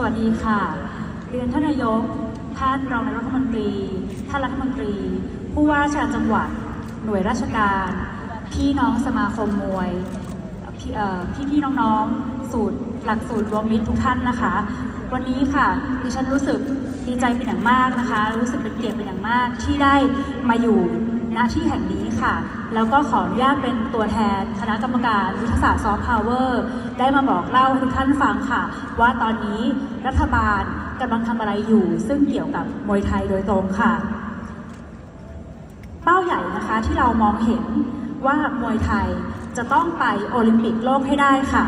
สวัสดีค่ะ เรียนท่านนายก ท่านรองนายกรัฐมนตรี ท่านรัฐมนตรี ผู้ว่าราชการจังหวัด หน่วยราชการ พี่น้องสมาคมมวย พี่เอ่อพี่น้องๆ สูตรหลักสูตรรวมมิตรทุกท่านนะคะ วันนี้ค่ะดิฉันรู้สึกดีใจเป็นอย่างมากนะคะ รู้สึกเป็นเกียรติเป็นอย่างมากที่ได้มาอยู่ ณที่แห่งนี้ค่ะ แล้วก็ขออนุญาตเป็นตัวแทนคณะกรรมการยุทธศาสตร์ซอฟต์พาวเวอร์ได้มาบอกเล่าให้ทุกท่านฟังค่ะ ว่าตอนนี้รัฐบาลกำลังทำอะไรอยู่ ซึ่งเกี่ยวกับมวยไทยโดยตรงค่ะ เป้าใหญ่นะคะที่เรามองเห็นว่ามวยไทยจะต้องไปโอลิมปิกโลกให้ได้ค่ะ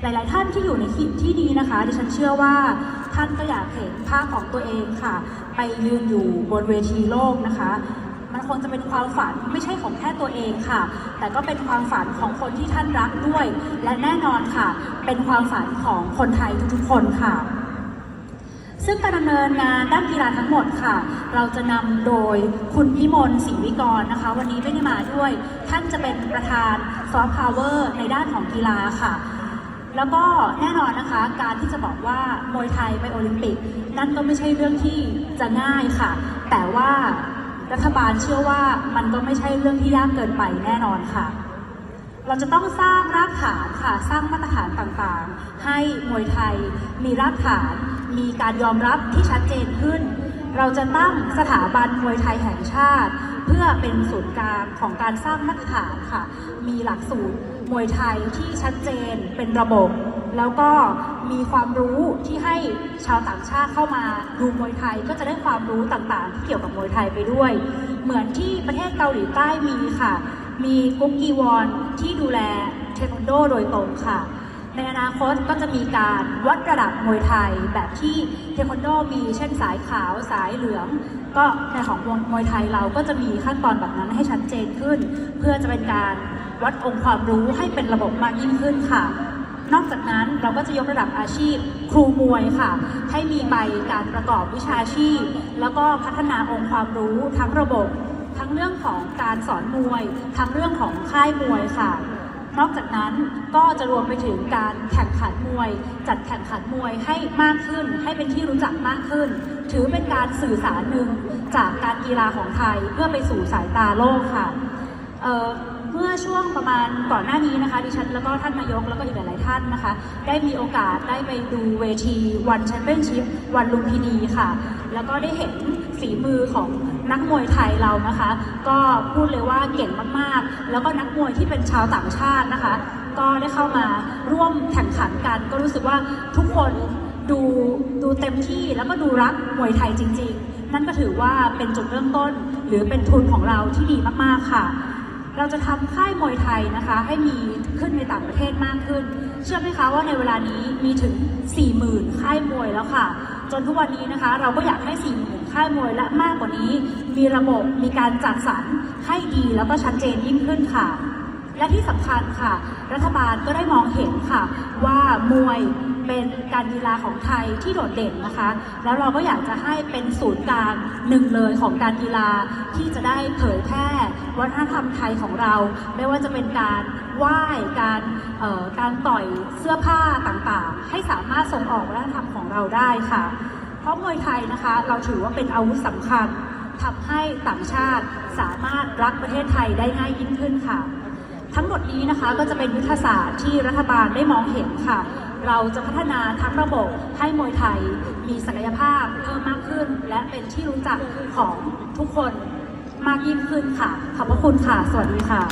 หลาย ๆ ท่านที่อยู่ในที่ที่นี้นะคะ ดิฉันเชื่อว่าท่านก็อยากเห็นภาพของตัวเองค่ะ ไปยืนอยู่บนเวทีโลกนะคะ มันคงจะเป็นความฝันไม่ใช่ของแค่ตัวเองค่ะ แต่ก็เป็นความฝันของคนที่ท่านรักด้วย และแน่นอนค่ะ เป็นความฝันของคนไทยทุกๆคนค่ะซึ่งการดำเนินงานด้านกีฬาทั้งหมดค่ะ เราจะนำโดยคุณพิมลศรีวิกรนะคะ วันนี้ไม่ได้มาด้วย ท่านจะเป็นประธานซอฟต์พาวเวอร์ในด้านของกีฬาค่ะ แล้วก็แน่นอนนะคะ การที่จะบอกว่ามวยไทยไปโอลิมปิก นั่นก็ไม่ใช่เรื่องที่จะง่ายค่ะ แต่ว่า รัฐบาลเชื่อว่ามันก็ไม่ใช่เรื่องที่ยากเกินไปแน่นอนค่ะ เราจะต้องสร้างรากฐานค่ะ สร้างมาตรฐานต่างๆ ให้มวยไทย มีรากฐาน มีการยอมรับที่ชัดเจนขึ้น เราจะตั้งสถาบันมวยไทยแห่งชาติ เพื่อเป็นศูนย์กลางของการสร้างมาตรฐานค่ะ มีหลักสูตร วยไทยที่ชัดเจนเป็นระบบ แล้วก็มีความรู้ที่ให้ชาวต่างชาติเข้ามาดูมวยไทยก็จะได้ความรู้ต่างๆ ที่เกี่ยวกับมวยไทยไปด้วย เหมือนที่ประเทศเกาหลีใต้มีค่ะ มีกุ๊กกีวอนที่ดูแลเทควันโดโดยตรงค่ะ ในอนาคตก็จะมีการวัดระดับมวยไทยแบบที่เทควันโดมีเช่นสายขาวสายเหลือง ก็ในของวงมวยไทยเราก็จะมีขั้นตอนแบบนั้นให้ชัดเจนขึ้น เพื่อจะเป็นการ วัดองค์ความรู้ให้เป็นระบบมากยิ่งขึ้นค่ะ นอกจากนั้นเราก็จะยกระดับอาชีพครูมวยค่ะ ให้มีใบการประกอบวิชาชีพ แล้วก็พัฒนาองค์ความรู้ทั้งระบบ ทั้งเรื่องของการสอนมวย ทั้งเรื่องของค่ายมวยค่ะนอกจากนั้นก็จะรวมไปถึงการแข่งขันมวย จัดแข่งขันมวยให้มากขึ้น ให้เป็นที่รู้จักมากขึ้น ถือเป็นการสื่อสารหนึ่งจากการกีฬาของไทยเพื่อไปสู่สายตาโลกค่ะ เมื่อช่วงประมาณก่อนหน้านี้นะคะดิฉันแล้วก็ท่านนายกแล้วก็อีกหลายๆท่านนะคะ ได้มีโอกาสได้ไปดูเวทีวันแชมเปี้ยนชิพวันลุมพินีค่ะ แล้วก็ได้เห็นฝีมือของนักมวยไทยเรานะคะ ก็พูดเลยว่าเก่งมากๆ แล้วก็นักมวยที่เป็นชาวต่างชาตินะคะ ก็ได้เข้ามาร่วมแข่งขันกัน ก็รู้สึกว่าทุกคนดูดูเต็มที่แล้วก็ดูรักมวยไทยจริง ๆ นั่นก็ถือว่าเป็นจุดเริ่มต้นหรือเป็นทุนของเราที่ดีมากๆค่ะ เราจะทำค่ายมวยไทยนะคะ ให้มีขึ้นในต่างประเทศมากขึ้น เชื่อไหมคะว่าในเวลานี้มีถึง 40,000 ค่ายมวยแล้วค่ะ จนทุกวันนี้นะคะ เราก็อยากให้ 40,000 ค่ายมวยและมากกว่านี้ มีระบบมีการจัดสรรให้ดีแล้วก็ชัดเจนยิ่งขึ้นค่ะ และที่สำคัญค่ะ รัฐบาลก็ได้มองเห็นค่ะ ว่ามวยเป็นการกีฬาของไทยที่โดดเด่นนะคะ แล้วเราก็อยากจะให้เป็นศูนย์กลางหนึ่งเลยของการกีฬาที่จะได้เผยแพร่วัฒนธรรมไทยของเรา ไม่ว่าจะเป็นการไหว้การเอ่อการต่อยเสื้อผ้าต่างๆ ให้สามารถส่งออกวัฒนธรรมของเราได้ค่ะ เพราะมวยไทยนะคะ เราถือว่าเป็นอาวุธสำคัญทำให้ต่างชาติสามารถรักประเทศไทยได้ง่ายยิ่งขึ้นค่ะ ทั้งหมดนี้นะคะก็จะเป็นยุทธศาสตร์ที่รัฐบาลได้มองเห็นค่ะ เราจะพัฒนาทั้งระบบให้มวยไทย มีศักยภาพเพิ่มมากขึ้น และเป็นที่รู้จักของทุกคนมากยิ่งขึ้นค่ะ ขอบพระคุณค่ะ สวัสดีค่ะ